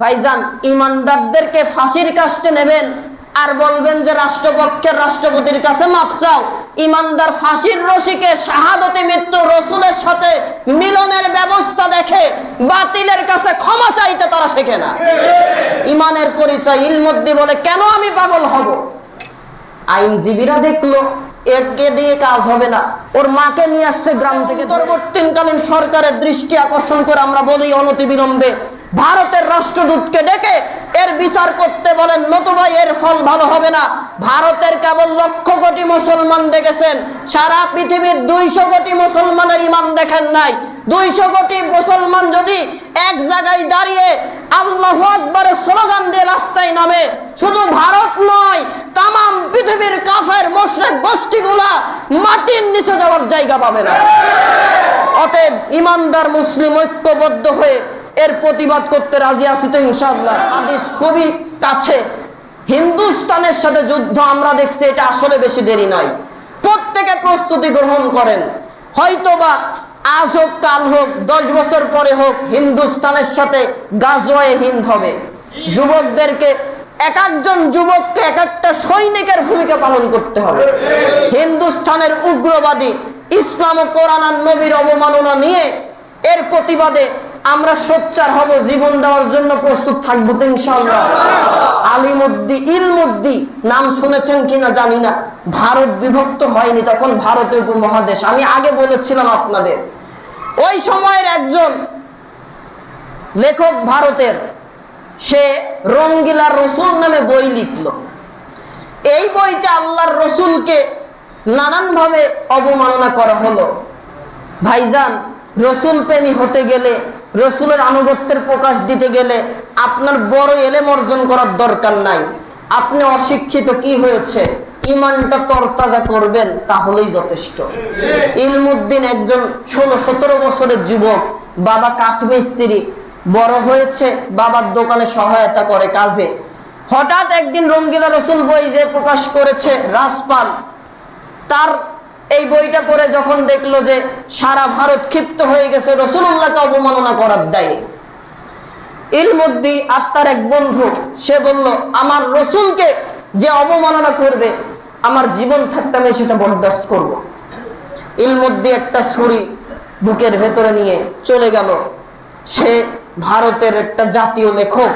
ভাইজান ইমানদারদেরকে ফাঁসির কাস্টে নেবেন। আর বলবেন যে রাষ্ট্রপক্ষের রাষ্ট্রপতির কাছে মাপ চাও। ইমানদার ফাঁসির রশিকে শাহাদতে মৃত্যু রসুলের সাথে মিলনের ব্যবস্থা দেখে বাতিলের কাছে ক্ষমা চাইতে তারা শেখে না। ইমানের পরিচয় ইলমদ্দি বলে কেন আমি পাগল হব? আইনজীবীরা দেখল একে দিয়ে কাজ হবে না। ওর মাকে নিয়ে আসছে গ্রাম থেকে। পরবর্তীকালীন সরকারের দৃষ্টি আকর্ষণ করে আমরা বলি অনতি অনতিবিলম্বে ভারতের রাষ্ট্রদূতকে ডেকে এর বিচার করতে বলেন, নতুবা এর ফল ভালো হবে না। ভারতের কেবল লক্ষ কোটি মুসলমান দেখেছেন, সারা পৃথিবীর দুইশো কোটি মুসলমানের ইমান দেখেন নাই। দুইশো কোটি মুসলমান যদি এক জায়গায় দাঁড়িয়ে আল্লাহ আকবরের স্লোগান দিয়ে রাস্তায় নামে, শুধু ভারত নয় তাম পৃথিবীর কাফের, মোশরেক, গোষ্ঠীগুলা মাটির নিচে যাওয়ার জায়গা পাবে না। অতএব ইমানদার মুসলিম ঐক্যবদ্ধ হয়ে এর প্রতিবাদ করতে রাজি আছি তো ইনশাআল্লাহ। হাদিস খুবই কাছে। হিন্দুস্তানের সাথে যুদ্ধ আমরা দেখছি, এটা আসলে বেশি দেরি নয়। প্রত্যেকে প্রস্তুতি গ্রহণ করেন। হয়তোবা আজ হোক, কাল হোক, দশ বছর পরে হোক, হিন্দুস্তানের সাথে গাজওয়ে হিন্দ হবে। যুবকদেরকে, এক একজন যুবককে এক একটা সৈনিকের ভূমিকা পালন করতে হবে। হিন্দুস্তানের উগ্রবাদী ইসলাম ও কোরআন নবীর অবমাননা নিয়ে এর প্রতিবাদে আমরা সোচ্চার হব জীবন দেওয়ার জন্য প্রস্তুত থাকব ইনশাআল্লাহ। আলিমুদ্দি ইলমুদ্দি নাম শুনেছেন কিনা জানি না। ভারত বিভক্ত হয়নি তখন ভারতীয় উপমহাদেশ। আমি আগে বলেছিলাম আপনাদের ওই সময়ের একজন লেখক ভারতের সে রঙ্গিলা রসুল নামে বই লিখল। এই বইতে আল্লাহর রসুলকে নানানভাবে অবমাননা করা হলো। ভাইজান রসুল প্রেমী হতে গেলে রসুলের আনুগত্যের প্রকাশ দিতে গেলে আপনার বড় এলেম অর্জন করার দরকার নাই। আপনি অশিক্ষিত কি হয়েছে? ইমানটা তরতাজা করবেন, তাহলেই যথেষ্ট। ইলমুদ্দিন একজন ষোলো, সতেরো বছরের যুবক, বাবা কাঠমিস্ত্রি বড় হয়েছে, বাবার দোকানে সহায়তা করে কাজে। হঠাৎ একদিন রঙ্গিলা রসুল বই যে প্রকাশ করেছে, রাজপাল। তার এই বইটা পড়ে যখন দেখল যে সারা ভারত ক্ষিপ্ত হয়ে গেছে রসুল্লাহকে অবমাননা করার দায়ে। ইলমুদ্দি আত্মার এক বন্ধু, সে বলল, আমার রসুলকে যে অবমাননা করবে, আমার জীবন থাকতে আমি সেটা বরদাস্ত করব। ইলমুদ্দি একটা ছুরি বুকের ভেতরে নিয়ে চলে গেল। সে ভারতের একটা জাতীয় লেখক।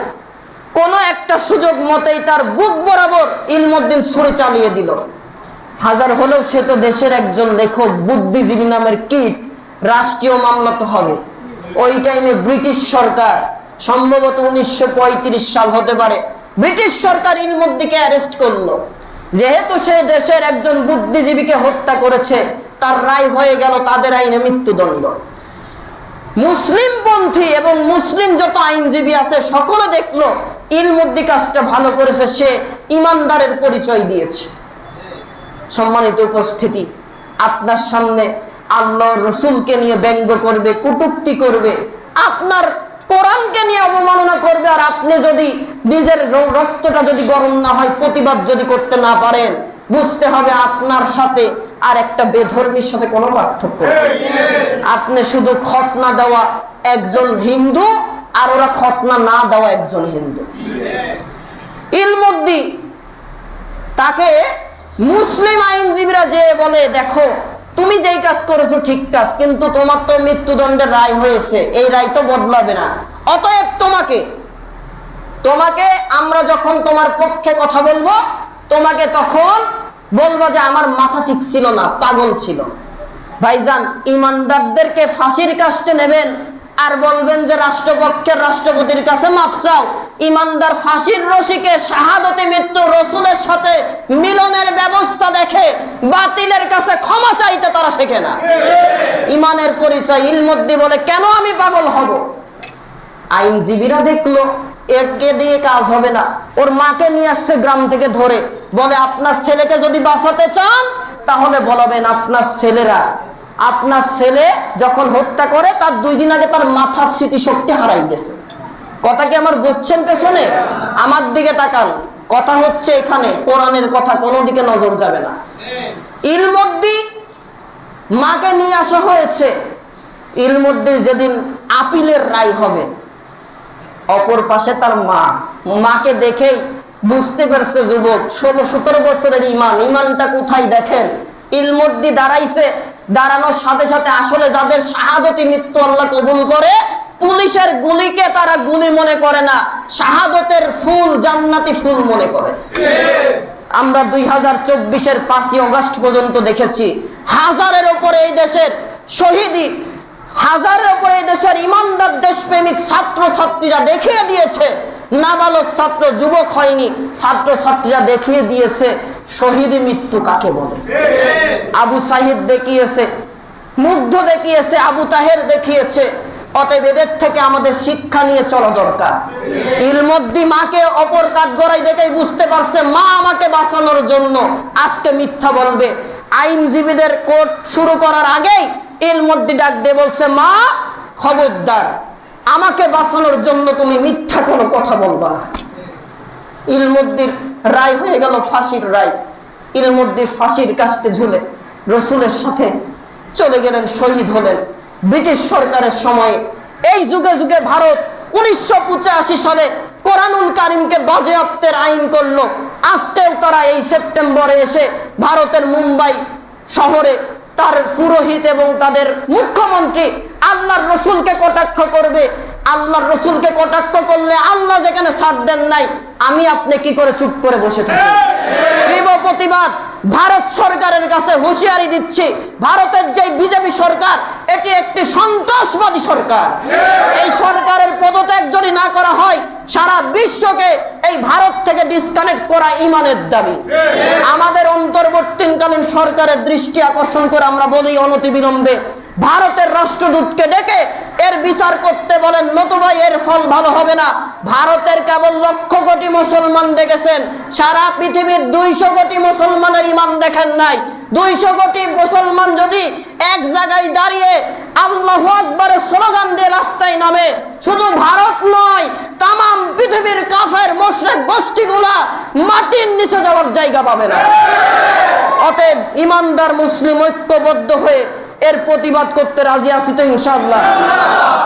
কোনো একটা সুযোগ মতেই তার বুক বরাবর ইলমুদ্দিন ছুরি চালিয়ে দিল। হাজার হলেও সে তো দেশের একজন লেখক, বুদ্ধিজীবী নামের কীট, রাষ্ট্রীয় মামলা তো হবে। ওই টাইমে ব্রিটিশ সরকার, সম্ভবত উনিশশো পঁয়ত্রিশ সাল হতে পারে, ব্রিটিশ সরকার ইলমুদ্দিকে অ্যারেস্ট করল। যেহেতু সে দেশের একজন বুদ্ধিজীবীকে হত্যা করেছে, তার রায় হয়ে গেল তাদের আইনে মৃত্যুদণ্ড। মুসলিম পন্থী এবং মুসলিম যত আইনজীবী আছে, সকলে দেখল ইলমুদ্দি কাজটা ভালো করেছে, সে ইমানদারের পরিচয় দিয়েছে। সম্মানিত উপস্থিতি আপনার সামনে আল্লাহ রসুলকে নিয়ে ব্যঙ্গ করবে, কুটুক্তি করবে, আপনার কোরআনকে নিয়ে অবমাননা করবে, আর আপনি যদি নিজের রক্তটা যদি গরম না হয়, প্রতিবাদ যদি করতে না পারেন, বুঝতে হবে আপনার সাথে আর একটা বেধর্মীর সাথে কোনো পার্থক্য। আপনি শুধু খতনা দেওয়া একজন হিন্দু, আর ওরা খতনা না দেওয়া একজন হিন্দু ইলমুদ্দি তাকে মুসলিম আইনজীবীরা যে বলে, দেখো, তুমি যেই কাজ করেছ ঠিক কাজ, কিন্তু তোমার তো মৃত্যুদণ্ডের রায় হয়েছে, এই রায় তো বদলাবে না। অতএব তোমাকে তোমাকে আমরা যখন তোমার পক্ষে কথা বলব, তোমাকে তখন বলব যে আমার মাথা ঠিক ছিল না, পাগল ছিল। ভাইজান, ইমানদারদেরকে ফাঁসির কাজটা নেবেন। আর বলবেন যে রাষ্ট্রপক্ষের রাষ্ট্রপতির কাছে মাপ চাও। ইমানদার ফাঁসির রশিকে শাহাদতে মৃত্যু রসুলের সাথে মিলনের ব্যবস্থা দেখে বাতিলের কাছে ক্ষমা চাইতে তারা শেখে না। ইমানের পরিচয় ইলমদ্দি বলে, কেন আমি পাগল হব? আইনজীবীরা দেখল, একে দিয়ে কাজ হবে না। ওর মাকে নিয়ে আসছে গ্রাম থেকে ধরে। বলে, আপনার ছেলেকে যদি বাঁচাতে চান, তাহলে বলবেন আপনার ছেলেরা আপনার ছেলে যখন হত্যা করে, তার দুই দিন আগে তার মাথার স্মৃতিশক্তি হারাই গেছে। কথা কি আমার বুঝছেন পেছনে? আমার দিকে তাকান। কথা হচ্ছে এখানে, কোরআনের কথা কোনো দিকে নজর যাবে না। ইলমদ্দি মাকে নিয়ে আসা হয়েছে। মধ্যে যেদিন আপিলের রায় হবে, অপর পাশে তার মা। মাকে দেখেই বুঝতে পারছে যুবক, ষোলো সতেরো বছরের ইমান। ইমানটা কোথায় দেখেন? ইলমদ্দি দাঁড়াইছে দাঁড়ানোর সাথে সাথে আসলে যাদের শাহাদতি মৃত্যু আল্লাহ কবুল করে, পুলিশের গুলিকে তারা গুলি মনে করে না, শাহাদতের ফুল জান্নাতি ফুল মনে করে। আমরা দুই হাজার চব্বিশের পাঁচই অগস্ট পর্যন্ত দেখেছি, হাজারের ওপরে এই দেশের শহীদি হাজারের ওপরে এই দেশের ইমানদার দেশপ্রেমিক ছাত্র ছাত্রীরা দেখিয়ে দিয়েছে, নাবালক ছাত্র, যুবক হয়নি ছাত্র ছাত্রীরা দেখিয়ে দিয়েছে। শহীদি মৃত্যু কাকে বলে? আবু সাহিদ দেখিয়েছে, মুগ্ধ দেখিয়েছে, আবু তাহের দেখিয়েছে। অতএব এদের থেকে আমাদের শিক্ষা নিয়ে চলা দরকার। ইলমদ্দি মাকে অপর কাঠগড়াই দেখেই বুঝতে পারছে, মা আমাকে বাঁচানোর জন্য আজকে মিথ্যা বলবে। আইনজীবীদের কোর্ট শুরু করার আগেই ইলমদ্দি ডাক দিয়ে বলছে, মা, খবরদার, আমাকে বাঁচানোর জন্য তুমি মিথ্যা কোনো কথা বলবা না। ইলমদ্দির রায় হয়ে গেল ফাঁসির রায়। ইলমদ্দির ফাঁসির কাস্তে ঝুলে রসুলের সাথে চলে গেলেন, শহীদ হলেন। ব্রিটিশ সরকারের সময়ে এই যুগে যুগে ভারত উনিশশো সালে কোরআনুল কারিমকে বাজেয়াপ্তের আইন করল। আজকেও তারা এই সেপ্টেম্বরে এসে ভারতের মুম্বাই শহরে তার পুরোহিত এবং তাদের মুখ্যমন্ত্রী আল্লাহর রসুলকে কটাক্ষ করবে। আল্লাহর রসুলকে কটাক্ষ করলে আল্লাহ যেখানে সাথ দেন নাই, আমি আপনি কি করে চুপ করে বসে থাকি? প্রতিবাদ। ভারত সরকারের কাছে হুঁশিয়ারি দিচ্ছি। ভারতের যে বিজেপি সরকার, এটি একটি সন্ত্রাসবাদী সরকার। এই সরকারের পদত্যাগ যদি না করা হয়, সারা বিশ্বকে এই ভারত থেকে ডিসকানেক্ট করা ইমানের দাবি। আমাদের অন্তর্বর্তীকালীন সরকারের দৃষ্টি আকর্ষণ করে আমরা বলি অনতিবিলম্বে, ভারতের রাষ্ট্রদূতকে ডেকে এর বিচার করতে বলেন, নতুবা এর ফল ভালো হবে না। ভারতের কেবল লক্ষ কোটি মুসলমান দেখেছেন, সারা পৃথিবীর দুইশো কোটি মুসলমানের ইমান দেখেন নাই। দুইশো কোটি মুসলমান যদি এক জায়গায় দাঁড়িয়ে আল্লাহ আকবরের স্লোগান দিয়ে রাস্তায় নামে, শুধু ভারত নয় তাম পৃথিবীর কাফের, মোশরেক, গোষ্ঠীগুলা মাটির নিচে যাওয়ার জায়গা পাবে না। অতএব ইমানদার মুসলিম ঐক্যবদ্ধ হয়ে এর প্রতিবাদ করতে রাজি আছি তো ইনশাআল্লাহ।